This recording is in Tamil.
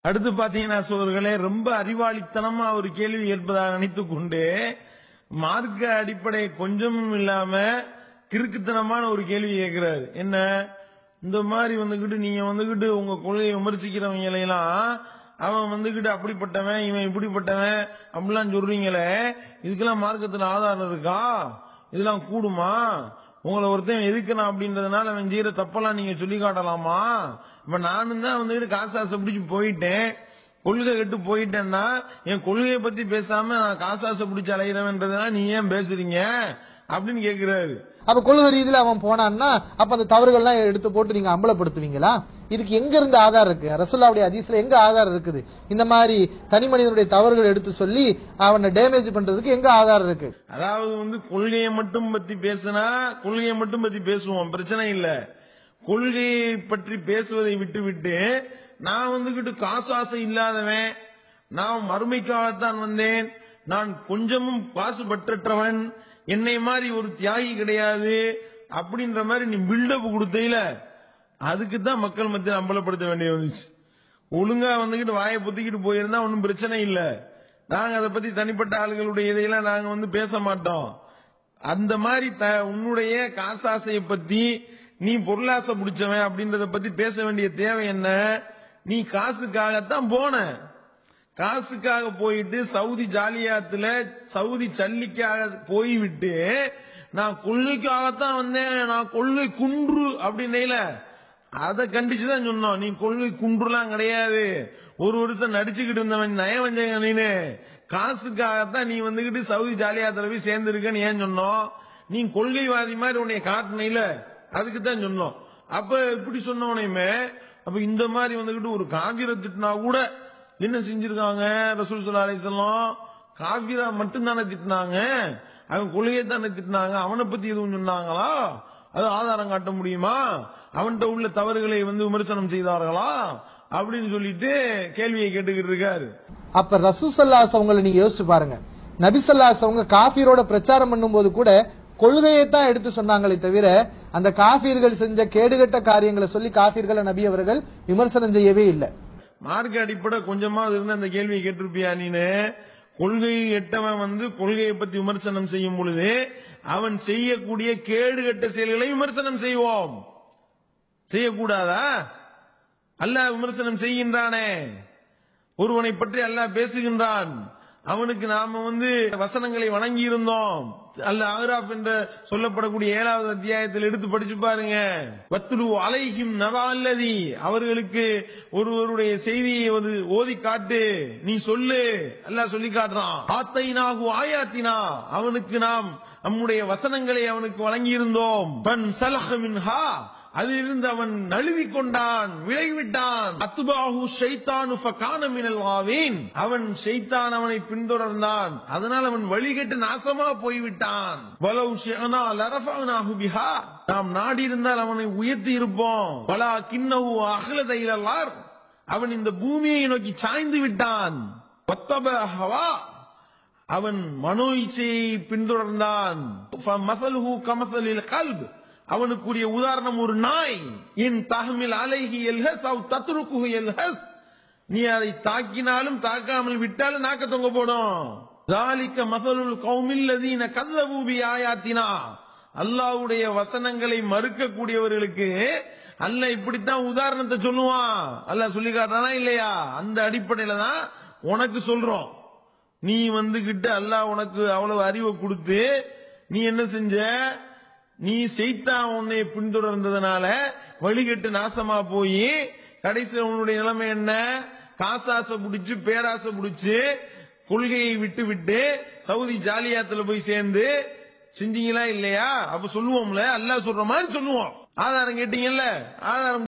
அடுத்து பாத்தீங்கன்னா சோதர்களே ரொம்ப அறிவாளித்தனமா ஒரு கேள்வி கேட்பதாக நினைத்துக் கொண்டு மார்க்க அடிப்படை கொஞ்சமும் இல்லாம கிறுக்குத்தனமான ஒரு கேள்வி கேட்கிறாரு. என்ன? இந்த மாதிரி வந்துகிட்டு நீங்க வந்துகிட்டு உங்க கொள்கையை விமர்சிக்கிறவங்க எல்லாம் அவன் வந்துகிட்டு அப்படிப்பட்டவன் இவன் இப்படிப்பட்டவன் அப்படிலாம் சொல்றீங்களே இதுக்கெல்லாம் மார்க்கத்துல ஆதாரம் இருக்கா? இதெல்லாம் கூடுமா? உங்களை ஒருத்தன் எதுக்கணும் அப்படின்றதுனால அவன் செய்யற தப்பெல்லாம் நீங்க சொல்லி காட்டலாமா இப்ப நானும் தான் வந்துகிட்டு காசு ஆசை பிடிச்சு போயிட்டேன். கொள்கை கெட்டு போயிட்டேன்னா என் கொள்கையை பத்தி பேசாம நான் காசு ஆசை பிடிச்சு அலைகிறவன்றதுனால நீ ஏன் பேசுறீங்க? அப்படின்னு கேக்குறாரு. அப்ப கொள்கை ரீதியில அவன் போனான்னா அப்ப அந்த தவறுகள்லாம் எடுத்து போட்டு நீங்க அம்பலப்படுத்துவீங்களா? இதுக்கு எங்க இருந்து ஆதாரம் இருக்கு? ரசுல்லாவுடைய ஹதீஸ்ல எங்க ஆதாரம் இருக்குது? இந்த மாதிரி தனி மனிதனுடைய தவறுகள் எடுத்து சொல்லி அவனை டேமேஜ் பண்றதுக்கு எங்க ஆதாரம் இருக்கு? அதாவது வந்து கொள்கையை மட்டும் பத்தி பேசினா கொள்கையை மட்டும் பத்தி பேசுவோம். பிரச்சனை இல்ல. கொள்கையை பற்றி பேசுவதை விட்டுவிட்டு நான் வந்துகிட்டு காசு ஆசை இல்லாதவன் நான் மறுமைக்காகத்தான் வந்தேன் நான் கொஞ்சமும் காசு பற்றற்றவன் என்னை மாதிரி ஒரு தியாகி கிடையாது அப்படின்ற மாதிரி நீ பில்டப் கொடுத்தையில அதுக்கு தான் மக்கள் மத்தியில் அம்பலப்படுத்த வேண்டிய வந்துச்சு. ஒழுங்கா வந்துகிட்டு வாயை புத்திக்கிட்டு போயிருந்தா ஒன்றும் பிரச்சனை இல்லை. நாங்க அதை பத்தி தனிப்பட்ட ஆளுகளுடைய இதையெல்லாம் நாங்க வந்து பேச மாட்டோம். அந்த மாதிரி த உன்னுடைய காசாசையை பத்தி நீ பொருளாசை பிடிச்சவன் அப்படின்றத பத்தி பேச வேண்டிய தேவை என்ன? நீ காசுக்காகத்தான் போன. காசுக்காக போயிட்டு சவுதி ஜாலியாத்துல சவுதி சல்லிக்காக போய்விட்டு நான் கொள்கைக்காகத்தான் வந்தேன் நான் கொள்கை குன்று அப்படின்னைல. அதை கண்டிச்சுதான் சொன்னோம். நீ கொள்கை குன்றுலாம் கிடையாது. ஒரு வருஷம் நடிச்சுக்கிட்டு இருந்தவன் நயவஞ்சக நீனு. காசுக்காகத்தான் நீ வந்துகிட்டு சவுதி ஜாலியாத்துல போய் சேர்ந்திருக்கன்னு ஏன் சொன்னோம்? நீ கொள்கைவாதி மாதிரி உன்னை காட்டினையில அதுக்கு தான் சொன்னோம். அப்ப இப்படி சொன்னவனையுமே அப்ப இந்த மாதிரி வந்துகிட்டு ஒரு காவிர திட்டினா கூட என்ன செஞ்சிருக்காங்க? ரசூல் சுல்லா அலிசல்லாம் காவிரா மட்டும் தானே திட்டினாங்க? அவன் கொள்கையை தானே திட்டினாங்க? அவனை பத்தி எதுவும் சொன்னாங்களா? அது ஆதாரம் காட்ட முடியுமா? அவன்கிட்ட உள்ள தவறுகளை வந்து விமர்சனம் செய்தார்களா? அப்படின்னு சொல்லிட்டு கேள்வியை கேட்டுக்கிட்டு இருக்காரு. அப்ப ரசூசல்லாஸ் அவங்களை நீங்க யோசிச்சு பாருங்க. நபிசல்லாஸ் அவங்க காபீரோட பிரச்சாரம் பண்ணும்போது கூட கொள்கையை தான் எடுத்து சொன்னாங்களே தவிர அந்த காபீர்கள் செஞ்ச கேடுகட்ட காரியங்களை சொல்லி காபீர்களை நபி அவர்கள் விமர்சனம் செய்யவே இல்லை. மார்க்க அடிப்படை கொஞ்சமா இருந்து அந்த கேள்வியை கேட்டிருப்பியா நீனு? கொள்கை எட்டவன் வந்து கொள்கையை பத்தி விமர்சனம் செய்யும் பொழுது அவன் செய்யக்கூடிய கேடுகட்ட செயல்களை விமர்சனம் செய்வோம். செய்யக்கூடாதா? அல்லாஹ் விமர்சனம் செய்கின்றானே. ஒருவனை பற்றி அல்லாஹ் பேசுகின்றான். அவனுக்கு நாம வந்து வசனங்களை வணங்கி இருந்தோம் அல்ல அகராப் என்ற சொல்லப்படக்கூடிய ஏழாவது அத்தியாயத்தில் எடுத்து படிச்சு பாருங்க. வத்துலு அலைஹிம் நவால்லதி. அவர்களுக்கு ஒருவருடைய செய்தியை வந்து ஓதி காட்டு. நீ சொல்லு. அல்ல சொல்லி காட்டுறான். ஆத்தைனாகு ஆயாத்தினா. அவனுக்கு நாம் நம்முடைய வசனங்களை அவனுக்கு வழங்கியிருந்தோம். பன் சலஹமின் ஹா அதிலிருந்து அவன் நழுவி கொண்டான் விளைவிட்டான் அத்துபாஹு ஷைத்தானு ஃபகான மினல் அவன் ஷைத்தான் அவனை பின்தொடர்ந்தான். அதனால் அவன் வழிகட்டு நாசமா போய்விட்டான். வலவு ஷிஅனா லரஃபனாஹு பிஹா. நாம் நாடி இருந்தால் அவனை உயர்த்தி இருப்போம். வலா கிண்ணவு அஹ்லத இலல்லார் அவன் இந்த பூமியை நோக்கி சாய்ந்து விட்டான். வத்தப ஹவா. அவன் மனோ இச்சையை பின்தொடர்ந்தான். மசலுஹு கமசலில் கல்ப். அவனுக்குரிய உதாரணம் ஒரு நாய். என் தகமில் அலைகி எல்ஹஸ் அவ் தத்ருக்கு எல்ஹஸ். நீ அதை தாக்கினாலும் தாக்காமல் விட்டாலும் நாக்க தொங்க போடும். தாலிக்க மசலுல் கௌமில்லதீன கல்லபூபி ஆயாத்தினா அல்லாவுடைய வசனங்களை மறுக்கக்கூடியவர்களுக்கு அல்ல இப்படித்தான் உதாரணத்தை சொல்லுவான். அல்ல சொல்லி காட்டுறானா இல்லையா? அந்த அடிப்படையில தான் உனக்கு சொல்றோம். நீ வந்துகிட்டு அல்லாஹ் உனக்கு அவ்வளவு அறிவை கொடுத்து நீ என்ன செஞ்ச? நீ செய்தா உன்னை பின்தொடர்ந்ததுனால வழிகட்டு நாசமா போய் கடைசி உன்னுடைய நிலைமை என்ன? காசாசை பிடிச்சு பேராசை பிடிச்சு கொள்கையை விட்டு விட்டு சவுதி ஜாலியாத்துல போய் சேர்ந்து செஞ்சீங்களா இல்லையா? அப்ப சொல்லுவோம்ல அல்லாஹ் சொல்ற மாதிரி சொல்லுவோம். ஆதாரம் கேட்டீங்கல்ல? ஆதாரம்